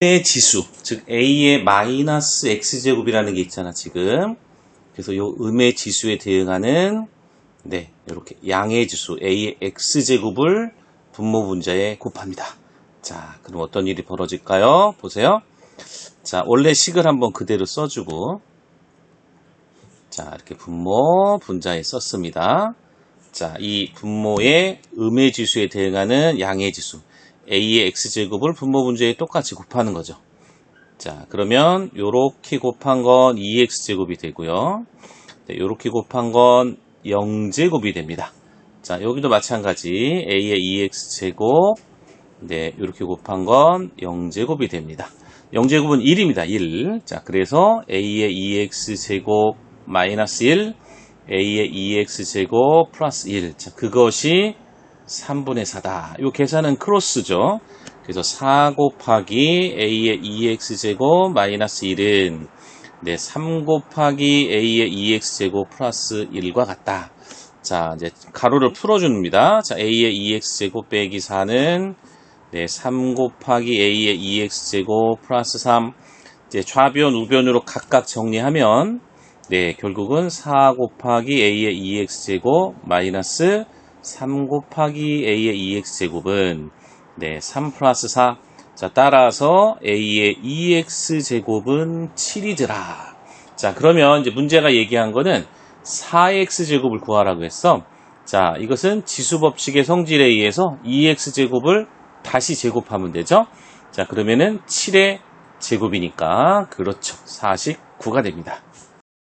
의 지수, 즉 a의 마이너스 x제곱이라는 게 있잖아, 지금. 그래서 요 음의 지수에 대응하는 네, 이렇게 양의 지수 a의 x제곱을 분모 분자에 곱합니다. 자, 그럼 어떤 일이 벌어질까요? 보세요. 자, 원래 식을 한번 그대로 써주고 자, 이렇게 분모 분자에 썼습니다. 자, 이 분모의 음의 지수에 대응하는 양의 지수 a의 x제곱을 분모 분자에 똑같이 곱하는 거죠. 자, 그러면 요렇게 곱한 건 2x제곱이 되고요. 네, 요렇게 곱한 건 0제곱이 됩니다. 자, 여기도 마찬가지 a의 2x제곱 네, 요렇게 곱한 건 0제곱이 됩니다. 0제곱은 1입니다. 1. 자, 그래서 a의 2x제곱 마이너스 1, a의 2x제곱 플러스 1. 자, 그것이 3분의 4다. 이 계산은 크로스죠. 그래서 4 곱하기 a의 2x제곱 마이너스 1은 네, 3 곱하기 a의 2x제곱 플러스 1과 같다. 자, 이제 가로를 풀어줍니다. 자, a의 2x제곱 빼기 4는 네, 3 곱하기 a의 2x제곱 플러스 3. 이제 좌변, 우변으로 각각 정리하면 네, 결국은 4 곱하기 a의 2x제곱 마이너스 3 곱하기 a의 2x제곱은 네, 3 플러스 4. 자, 따라서 a의 2x제곱은 7이더라. 자, 그러면 이제 문제가 얘기한 거는 4x제곱을 구하라고 했어. 자, 이것은 지수법칙의 성질에 의해서 2x제곱을 다시 제곱하면 되죠. 자, 그러면은 7의 제곱이니까 그렇죠. 49가 됩니다.